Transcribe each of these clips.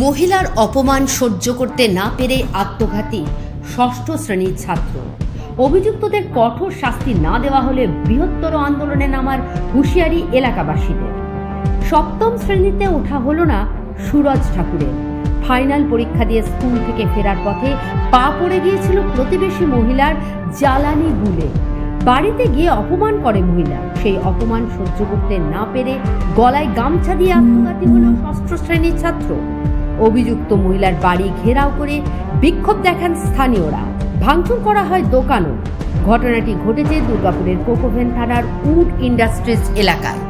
মহিলার অপমান সহ্য করতে না পেরে আত্মঘাতী ষষ্ঠ শ্রেণির ছাত্র। অভিযুক্তদের কঠোর শাস্তি না দেওয়া হলে বৃহত্তর আন্দোলনে নামার হুঁশিয়ারি এলাকাবাসীদের। সপ্তম শ্রেণীতে ওঠা হলো না সুরজ ঠাকুরের। ফাইনাল পরীক্ষা দিয়ে স্কুল থেকে ফেরার পথে পা পড়ে গিয়েছিল প্রতিবেশী মহিলার জ্বালানি গুলে। বাড়িতে গিয়ে অপমান করে মহিলা। সেই অপমান সহ্য করতে না পেরে গলায় গামছা দিয়ে আত্মঘাতী হল ষষ্ঠ শ্রেণির ছাত্র। অভিযুক্ত মহিলার বাড়ি ঘেরাও করে বিক্ষোভ দেখান স্থানীয়রা। ভাঙচুর করা হয় দোকানও। ঘটনাটি ঘটেছে দুর্গাপুরের কোকোভেন থানার উড ইন্ডাস্ট্রিজ এলাকায়।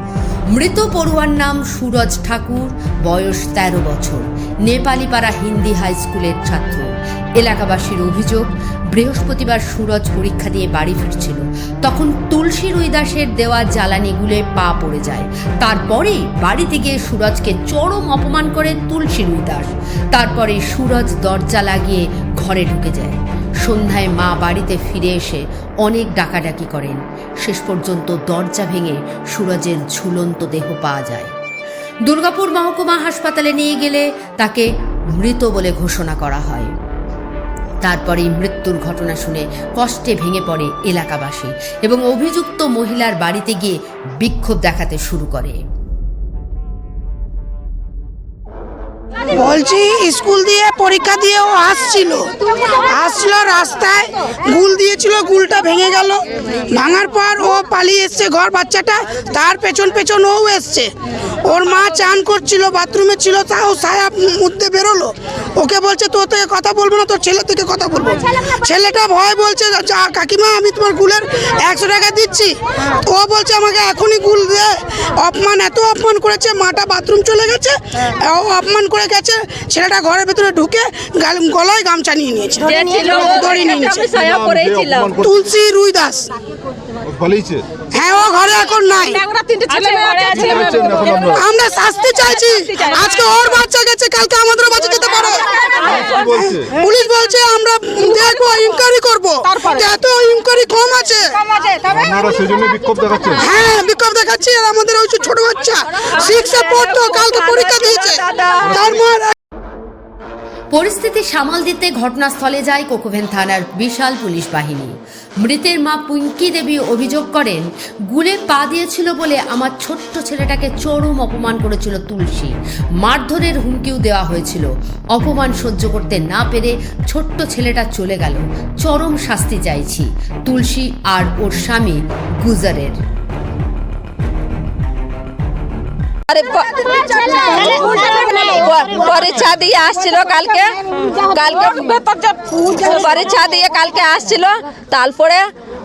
মৃত পড়ুয়ার নাম সুরজ ঠাকুর, বয়স তেরো বছর। নেপালিপাড়া হিন্দি হাই স্কুলের ছাত্র। এলাকাবাসীর অভিযোগ, বৃহস্পতিবার সুরজ পরীক্ষা দিয়ে বাড়ি ফিরছিল। তখন তুলসী রুইদাসের দেওয়া জ্বালানিগুলে পা পড়ে যায়। তারপরেই বাড়িতে গিয়ে সুরজকে চরম অপমান করে তুলসী রুইদাস। তারপরে সুরজ দরজা লাগিয়ে ঘরে ঢুকে যায়। সন্ধ্যায় মা বাড়িতে ফিরে এসে অনেক ডাকাডাকি করেন। শেষ পর্যন্ত দরজা ভেঙে সুরজের ঝুলন্ত দেহ পাওয়া যায়। দুর্গাপুর মহকুমা হাসপাতালে নিয়ে গেলে তাকে মৃত বলে ঘোষণা করা হয়। তারপরেই মৃত্যুর ঘটনা শুনে কষ্টে ভেঙে পড়ে এলাকাবাসী এবং অভিযুক্ত মহিলার বাড়িতে গিয়ে বিক্ষোভ দেখাতে শুরু করে। বলছি, স্কুল দিয়ে পরীক্ষা দিয়ে ও আসছিল। আসছিল রাস্তায়, গুল দিয়েছিল, গুলটা ভেঙে গেল। ভাঙার পর ও পালিয়ে এসছে ঘর বাচ্চাটা, তার পেছন পেছন ও এসছে। ওর মা চান করছিল বাথরুমে ছিল তাও সায়া মুদ্দে বেরোলো। ওকে বলছে তোর থেকে কথা বলব না তোর ছেলে থেকে কথা বলব। ছেলেটা ভয় বলছে যা কাকিমা আমি তোমার গুলের একশো টাকা দিচ্ছি। ও বলছে আমাকে এখনই গুল দে। অপমান এত অপমান করেছে মাটা বাথরুম চলে গেছে। ও অপমান করে গেছে ছেলেটা ঘরের ভেতরে ঢুকে গাল- গলায় গামছা নিয়ে নিয়েছে। তুলসী রুই দাস পালিয়েছে হ্যাঁ ও ঘরে এখন নাই। ওরা তিনটে ছেলে মেয়ে আছে। চাইছেন এখন আমরা শাস্তি চাইছি। আজকে ওর বাচ্চা গেছে কালকে আমাদের বাচ্চা যেতে পারে। পুলিশ বলছে আমরা দেখব ইনকোয়ারি করব। এত ইনকোয়ারি কম আছে। হ্যাঁ বিক্ষোভ দেখাচ্ছি। আর আমাদের ওই ছোট বাচ্চা সিক্সে পড়তো কালকে পরীক্ষা দিয়েছে। তার পরিস্থিতি সামাল দিতে ঘটনাস্থলে যায় কোকোভেন থানার বিশাল পুলিশ বাহিনী। মৃতের মা পুঙ্কি দেবী অভিযোগ করেন, গুলে পা দিয়েছিল বলে আমার ছোট্ট ছেলেটাকে চরম অপমান করেছিল তুলসী। মারধরের হুমকিও দেওয়া হয়েছিল। অপমান সহ্য করতে না পেরে ছোট্ট ছেলেটা চলে গেল। চরম শাস্তি চাইছি। তুলসী আর ওর স্বামী গুজারের। আরে প- প- পরীক্ষা দিয়ে আসছিল কালকে কালকে পরীক্ষা দিয়ে কালকে আসছিল তারপরে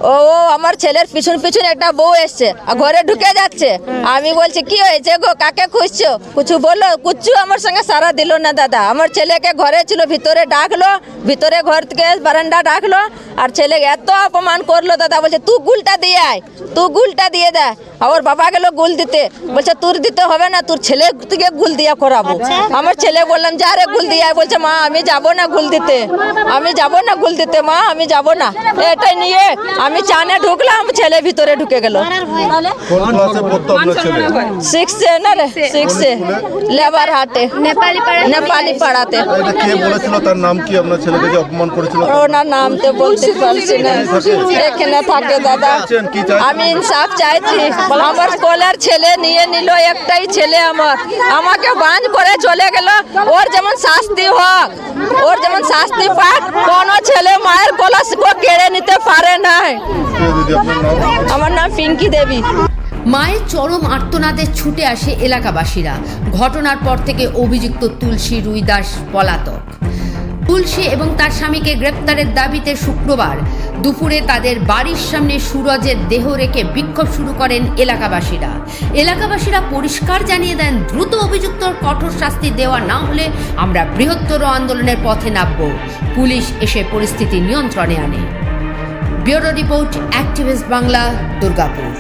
ও ও আমার ছেলের পিছন পিছন একটা বউ এসছে আর ঘরে ঢুকে যাচ্ছে। আমি বলছি কি হয়েছে গো? কাকে খুঁজছো? কিছু বলল কুচ্ছু আমার সঙ্গে সারা দিল না দাদা। আমার ছেলেকে ঘরে ছিল ভিতরে ডাকলো ভিতরে ঘর থেকে বারান্দা ডাকলো আর ছেলে এত অপমান করল দাদা। বলছে তুই গুলটা দিয়ে আয় তুই গুলটা দিয়ে দে। আর ওর বাবা গেল গুল দিতে। বলছে তোর দিতে হবে না তোর ছেলে থেকে গুল দিয়া করাবো। আমার ছেলে বললাম যা রে গুল দিয়ে বলছে মা আমি যাব না গুল দিতে। আমি যাব না গুল দিতে মা আমি যাব না। এটাই নিয়ে আমি চানে ঢুকলাম ছেলে ভিতরে ঢুকে গেল। ক্লাসে সিক্সে না রে? সিক্সে লেবার হাটে নেপালি পাড়া নেপালি পাড়াতে। কে বলেছিল? তার নাম কি? আপনার ছেলেকে যে অপমান করেছিল? ওনার নাম তো বলতে পারছি না। এখানে থাকে দাদা? আমি ইনসাফ চাইছি। আমার কোলার ছেলে নিয়ে নিল একটাই ছেলে আমার। আমাকে বাঁধ করে চলে গেল। ওর যেমন শাস্তি হোক ওর যেমন শাস্তি পাক কোনো ছেলে মায়ের কোলা কেড়ে নিতে পারে না আমার নাম পিঙ্কি দেবী। মায়ের চরম আর্তনাদে ছুটে আসে এলাকাবাসীরা। ঘটনার পর থেকে অভিযুক্ত তুলসী রুইদাস পলাতক। তুলসী এবং তার স্বামীকে গ্রেপ্তারের দাবিতে শুক্রবার দুপুরে তাদের বাড়ির সামনে সুরজের দেহ রেখে বিক্ষোভ শুরু করেন এলাকাবাসীরা। এলাকাবাসীরা পরিষ্কার জানিয়ে দেন, দ্রুত অভিযুক্তর কঠোর শাস্তি দেওয়া না হলে আমরা বৃহত্তর আন্দোলনের পথে নামব। পুলিশ এসে পরিস্থিতি নিয়ন্ত্রণে আনে। Bureau report activist Bangla Durgapur.